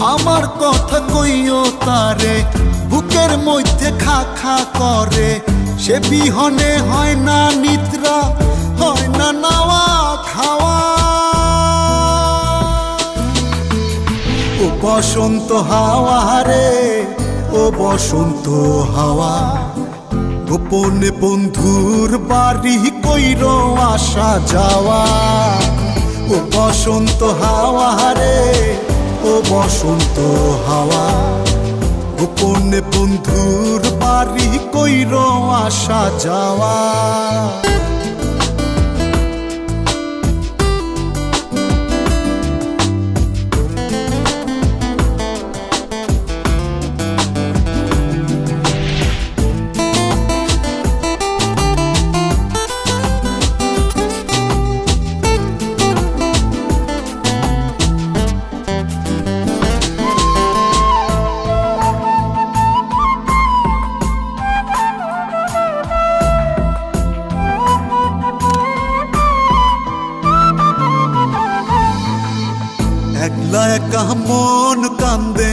আমার কথা কইও তারে, বুকের মধ্যে খা খা করে। সে বিহনে হয় না নিদ্রা, হয় না নাওয়া খাওয়া। ও বসন্ত হাওয়া রে, ও বসন্ত হাওয়া। গোপনে বন্ধুর বাড়ি কইর আসা যাওয়া। ও বসন্ত হাওয়া রে ও বসন্ত হাওয়া। গোপনে বন্ধুর বাড়ি কইর আসা যাওয়া। একলা একা মন কান্দে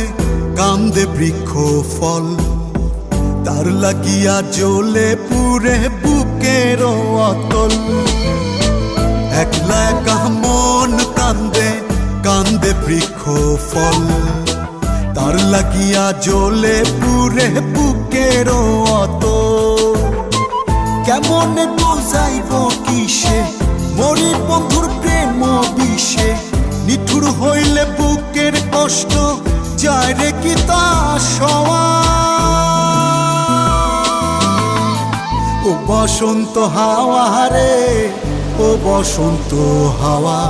কান্দে বৃক্ষ ফল। তার লাগিয়া জ্বলে পুরে বুকের অতল। একলা একা মন কান্দে কান্দে বৃক্ষ ফল। তার লাগিয়া জ্বলে পুরে বুকের অতল। কেমন বোঝাইব কিসে? মরির বন্ধুর প্রেম বিষে কষ্ট যায় রে কি তা ও বসন্ত হাওয়া রে ও বসন্ত হাওয়া।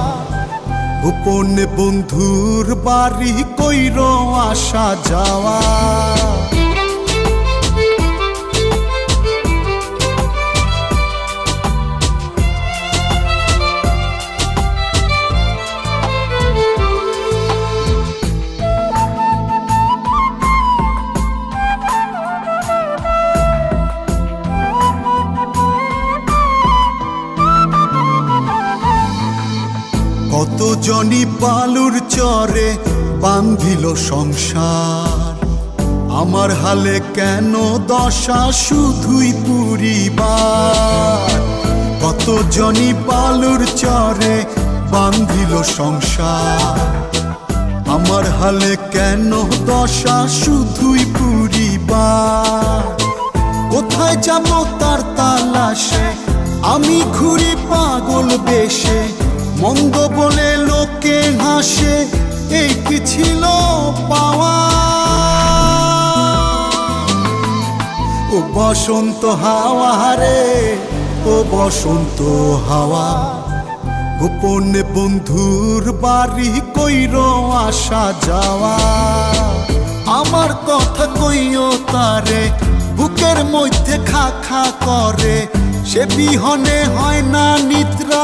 গোপন বন্ধুর বাড়ি কইর আসা যাওয়া। জনি বালুর চরে বান্ধিল সংসার। আমার হালে কেন দশা শুধুই পুরিবার? কত জনি বালুর চরে বান্ধিল সংসার? আমার হালে কেন দশা শুধুই পুরিবার? কোথায় যাব তার তালাশে? আমি ঘুরি পাগল বেশে। মন্দ বলে লোকে হাসে, এই কি ছিল পাওয়া? ও বসন্ত হাওয়া রে ও বসন্ত হাওয়া। গোপনে বন্ধুর বাড়ি কইর আসা যাওয়া। আমার কথা কইও তারে, বুকের মধ্যে খা খা করে। সে বিহনে হয় না নিদ্রা